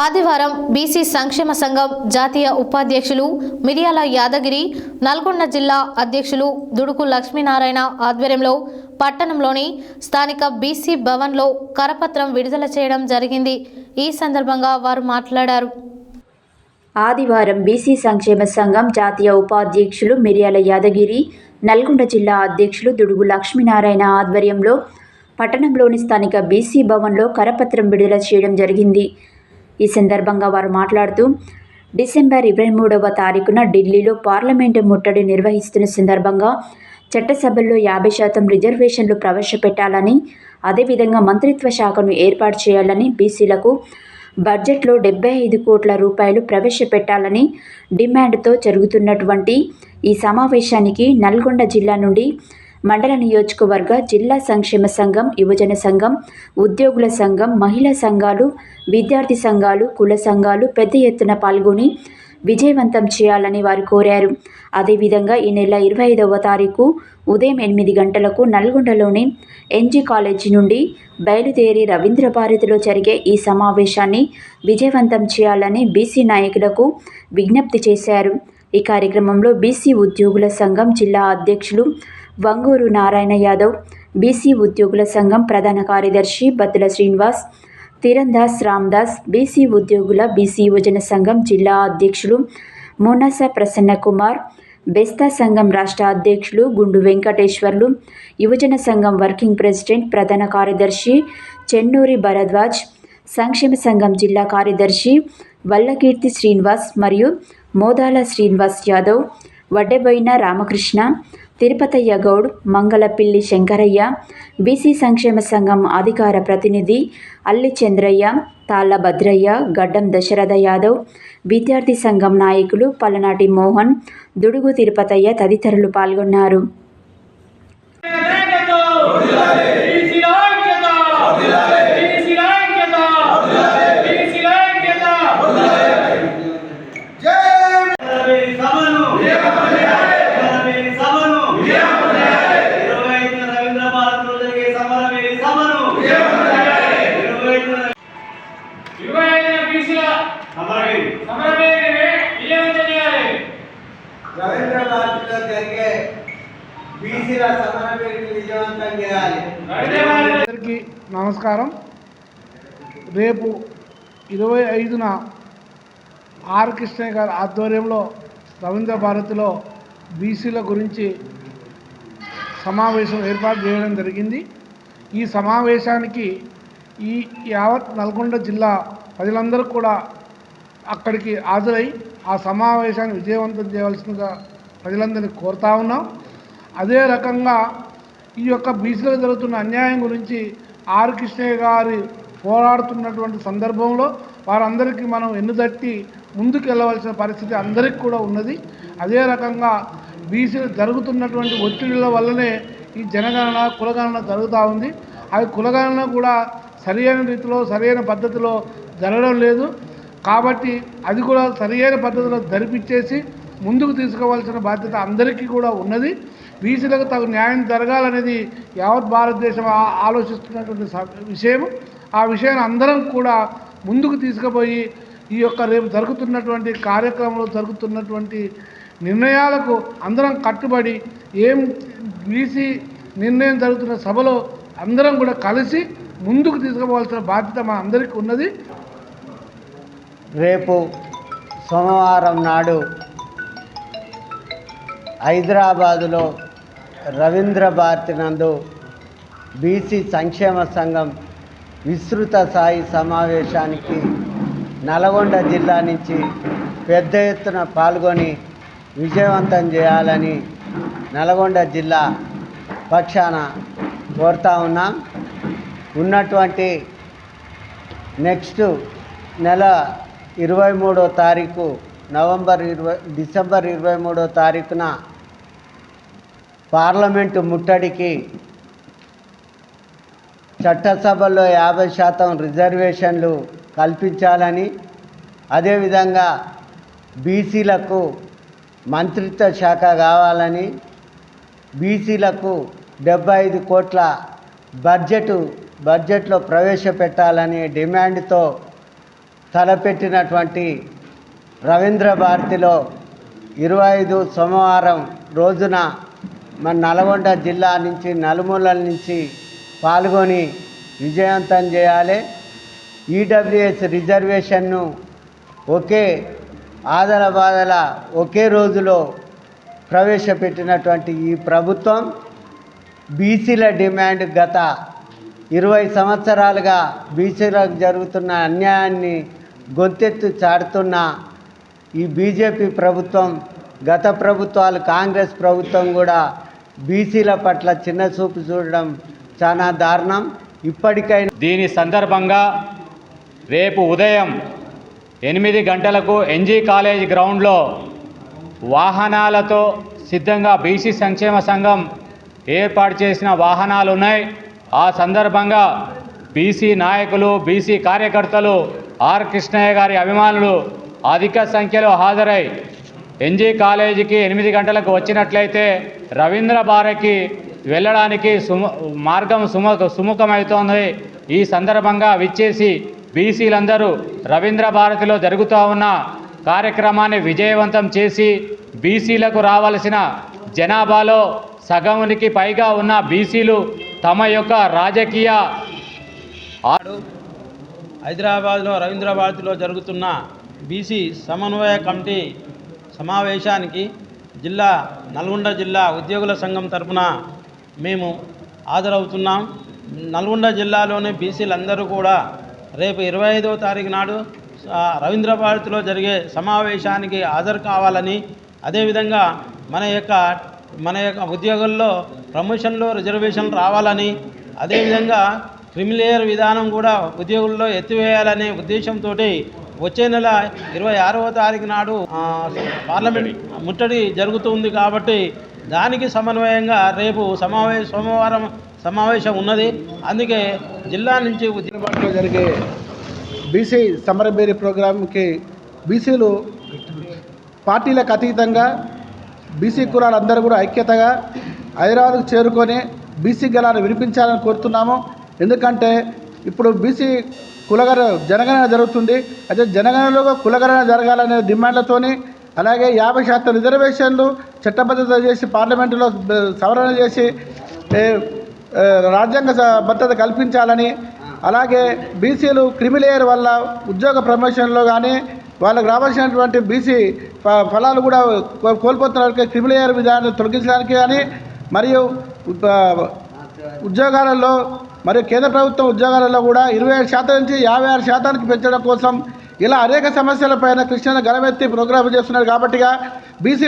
ఆదివారం బీసీ సంక్షేమ సంఘం జాతీయ ఉపాధ్యక్షులు మిరియాల యాదగిరి నల్గొండ జిల్లా అధ్యక్షులు దుడుకు లక్ష్మీనారాయణ ఆధ్వర్యంలో పట్టణంలోని స్థానిక బీసీ భవన్లో కరపత్రం విడుదల చేయడం జరిగింది. ఈ సందర్భంగా వారు మాట్లాడారు. ఆదివారం బీసీ సంక్షేమ సంఘం జాతీయ ఉపాధ్యక్షులు మిర్యాల యాదగిరి నల్గొండ జిల్లా అధ్యక్షులు దుడుగు లక్ష్మీనారాయణ ఆధ్వర్యంలో పట్టణంలోని స్థానిక బీసీ భవన్లో కరపత్రం విడుదల చేయడం జరిగింది. ఈ సందర్భంగా వారు మాట్లాడుతూ డిసెంబర్ ఇరవై మూడవ తారీఖున ఢిల్లీలో పార్లమెంటు ముట్టడి నిర్వహిస్తున్న సందర్భంగా చట్టసభల్లో యాభై శాతం రిజర్వేషన్లు ప్రవేశపెట్టాలని అదేవిధంగా మంత్రిత్వ శాఖను ఏర్పాటు చేయాలని బీసీలకు బడ్జెట్లో డెబ్బై ఐదు కోట్ల రూపాయలు ప్రవేశపెట్టాలని డిమాండ్తో జరుగుతున్నటువంటి ఈ సమావేశానికి నల్గొండ జిల్లా నుండి మండల నియోజకవర్గ జిల్లా సంక్షేమ సంఘం యువజన సంఘం ఉద్యోగుల సంఘం మహిళా సంఘాలు విద్యార్థి సంఘాలు కుల సంఘాలు పెద్ద ఎత్తున పాల్గొని విజయవంతం చేయాలని వారు కోరారు. అదేవిధంగా ఈ నెల ఇరవై ఐదవ తారీఖు ఉదయం ఎనిమిది గంటలకు నల్గొండలోని ఎన్జీ కాలేజీ నుండి బయలుదేరి రవీంద్ర భారతిలో జరిగే ఈ సమావేశాన్ని విజయవంతం చేయాలని బీసీ నాయకులకు విజ్ఞప్తి చేశారు. ఈ కార్యక్రమంలో బీసీ ఉద్యోగుల సంఘం జిల్లా అధ్యక్షులు వంగూరు నారాయణ యాదవ్ బీసీ ఉద్యోగుల సంఘం ప్రధాన కార్యదర్శి బత్తుల శ్రీనివాస్ తీరందాస్ రామ్దాస్ బీసీ ఉద్యోగుల బీసీ యువజన సంఘం జిల్లా అధ్యక్షులు మోనాస ప్రసన్న కుమార్ బెస్తా సంఘం రాష్ట్ర అధ్యక్షులు గుండు వెంకటేశ్వర్లు యువజన సంఘం వర్కింగ్ ప్రెసిడెంట్ ప్రధాన కార్యదర్శి చెన్నూరి భరద్వాజ్ సంక్షేమ సంఘం జిల్లా కార్యదర్శి వల్లకీర్తి శ్రీనివాస్ మరియు మోదాల శ్రీనివాస్ యాదవ్ వడ్డెబోయిన రామకృష్ణ తిరుపతయ్య గౌడ్ మంగళపిల్లి శంకరయ్య బీసీ సంక్షేమ సంఘం అధికార ప్రతినిధి అల్లి చంద్రయ్య తాళ్ళ భద్రయ్య గడ్డం దశరథ యాదవ్ విద్యార్థి సంఘం నాయకులు పలనాటి మోహన్ దుడుగు తిరుపతయ్య తదితరులు పాల్గొన్నారు. జరిగే బీసీల విజయవంతం చేయాలి అందరికీ నమస్కారం. రేపు ఇరవై ఐదున ఆర్ కృష్ణయ్య గారి ఆధ్వర్యంలో రవీంద్ర భారతిలో బీసీల గురించి సమావేశం ఏర్పాటు చేయడం జరిగింది. ఈ సమావేశానికి ఈ యావత్ నల్గొండ జిల్లా ప్రజలందరూ కూడా అక్కడికి హాజరై ఆ సమావేశాన్ని విజయవంతం చేయవలసిందిగా ప్రజలందరినీ కోరుతా ఉన్నాం. అదే రకంగా ఈ యొక్క బీసీలకు జరుగుతున్న అన్యాయం గురించి ఆర్ కృష్ణయ్య గారి పోరాడుతున్నటువంటి సందర్భంలో వారందరికీ మనం ఎన్నుదట్టి ముందుకు వెళ్ళవలసిన పరిస్థితి అందరికీ కూడా ఉన్నది. అదే రకంగా బీసీలు జరుగుతున్నటువంటి ఒత్తిడిల వల్లనే ఈ జనగణన కులగణన జరుగుతూ ఉంది. అది కులగణన కూడా సరియైన రీతిలో సరైన పద్ధతిలో జరగడం లేదు. కాబట్టి అది కూడా సరియైన పద్ధతిలో ధరిపించేసి ముందుకు తీసుకోవాల్సిన బాధ్యత అందరికీ కూడా ఉన్నది. బీసీలకు తగు న్యాయం జరగాలనేది యావత్ భారతదేశం ఆ- ఆలోచిస్తున్నటువంటి స- విషయం ఆ విషయాన్ని అందరం కూడా ముందుకు తీసుకుపోయి ఈ యొక్క రేపు జరుగుతున్నటువంటి కార్యక్రమంలో జరుగుతున్నటువంటి నిర్ణయాలకు అందరం కట్టుబడి ఏం బీసీ నిర్ణయం జరుగుతున్న సభలో అందరం కూడా కలిసి ముందుకు తీసుకుపోవాల్సిన బాధ్యత మన అందరికీ ఉన్నది. రేపు సోమవారం నాడు హైదరాబాదులో రవీంద్ర భారతి నందు బీసీ సంక్షేమ సంఘం విస్తృత స్థాయి సమావేశానికి నల్గొండ జిల్లా నుంచి పెద్ద ఎత్తున పాల్గొని విజయవంతం చేయాలని నల్గొండ జిల్లా పక్షాన కోరుతా ఉన్నాం. ఉన్నటువంటి నెక్స్ట్ నెల ఇరవై మూడో తారీఖు నవంబర్ ఇరవై డిసెంబర్ ఇరవై మూడో తారీఖున పార్లమెంటు ముట్టడికి చట్టసభలో యాభై శాతం రిజర్వేషన్లు కల్పించాలని అదేవిధంగా బీసీలకు మంత్రిత్వ శాఖ కావాలని బీసీలకు డెబ్బై ఐదు కోట్ల బడ్జెట్ బడ్జెట్లో ప్రవేశపెట్టాలని డిమాండ్తో తలపెట్టినటువంటి రవీంద్ర భారతిలో ఇరవై ఐదు సోమవారం రోజున మన నల్గొండ జిల్లా నుంచి నలుమూలల నుంచి పాల్గొని విజయవంతం చేయాలి. ఈడబ్ల్యూఎస్ రిజర్వేషన్ను ఒకే ఆదల బాధల ఒకే రోజులో ప్రవేశపెట్టినటువంటి ఈ ప్రభుత్వం బీసీల డిమాండ్ గత ఇరవై సంవత్సరాలుగా బీసీలకు జరుగుతున్న అన్యాయాన్ని గొంతెత్తు చాటుతున్న ఈ బీజేపీ ప్రభుత్వం గత ప్రభుత్వాలు కాంగ్రెస్ ప్రభుత్వం కూడా బీసీల పట్ల చిన్న చూపు చూడడం చాలా దారుణం. ఇప్పటికైనా దీని సందర్భంగా రేపు ఉదయం ఎనిమిది గంటలకు ఎన్జీ కాలేజ్ గ్రౌండ్లో వాహనాలతో సిద్ధంగా బీసీ సంక్షేమ సంఘం ఏర్పాటు చేసిన వాహనాలు ఉన్నాయి ఆ సందర్భంగా బీసీ నాయకులు బీసీ కార్యకర్తలు ఆర్ కృష్ణయ్య గారి అభిమానులు అధిక సంఖ్యలో హాజరై ఎన్జీ కాలేజీకి ఎనిమిది గంటలకు వచ్చినట్లయితే రవీంద్ర భారకి వెళ్ళడానికి సుము మార్గం సుమ సుముఖమవుతోంది. ఈ సందర్భంగా విచ్చేసి బీసీలందరూ రవీంద్ర భారతిలో జరుగుతూ ఉన్న కార్యక్రమాన్ని విజయవంతం చేసి బీసీలకు రావాల్సిన జనాభాలో సగమునికి పైగా ఉన్న బీసీలు తమ యొక్క రాజకీయ ఆడు హైదరాబాద్లో రవీంద్రభారతిలో జరుగుతున్న బీసీ సమన్వయ కమిటీ సమావేశానికి జిల్లా నల్గొండ జిల్లా ఉద్యోగుల సంఘం తరపున మేము హాజరవుతున్నాం. నల్గొండ జిల్లాలోని బీసీలందరూ కూడా రేపు ఇరవై ఐదవ తారీఖు నాడు ఆ, రవీంద్ర భారతిలో జరిగే సమావేశానికి హాజరు కావాలని అదేవిధంగా మన యొక్క మన యొక్క ఉద్యోగుల్లో ప్రమోషన్లో రిజర్వేషన్ రావాలని అదేవిధంగా క్రిమిలేయర్ విధానం కూడా ఉద్యోగుల్లో ఎత్తివేయాలనే ఉద్దేశంతో వచ్చే నెల ఇరవై ఆరవ తారీఖు నాడు పార్లమెంట్ ముట్టడి జరుగుతుంది కాబట్టి దానికి సమన్వయంగా రేపు సమావేశ సోమవారం సమావేశం ఉన్నది. అందుకే జిల్లా నుంచి ఉద్యోగంలో జరిగే బీసీ సమరబేరి ప్రోగ్రాంకి బీసీలు పార్టీలకు అతీతంగా బీసీ కులాలందరూ కూడా ఐక్యతగా హైదరాబాద్కు చేరుకొని బీసీ గలాన్ని వినిపించాలని కోరుతున్నాము. ఎందుకంటే ఇప్పుడు బీసీ కులగర జనగణన జరుగుతుంది. అయితే జనగణనలో కులగణన జరగాలనే డిమాండ్లతోని అలాగే యాభై శాతం రిజర్వేషన్లు చట్టబద్ధత చేసి పార్లమెంటులో సవరణ చేసి రాజ్యాంగ భద్రత కల్పించాలని అలాగే బీసీలు క్రిమిలేయర్ వల్ల ఉద్యోగ ప్రమోషన్లో కానీ వాళ్ళకి రావాల్సినటువంటి బీసీ ఫలాలు కూడా కో- కోల్పోతున్న క్రిమిలేయర్ విధానాన్ని తొలగించడానికి కానీ మరియు ఉద్యోగాలలో మరియు కేంద్ర ప్రభుత్వం ఉద్యోగాలలో కూడా ఇరవై ఏడు శాతం నుంచి యాభై ఆరు శాతానికి పెంచడం కోసం ఇలా అనేక సమస్యలపైన కృష్ణ గలమెత్తి ప్రోగ్రాం చేస్తున్నారు కాబట్టిగా బీసీ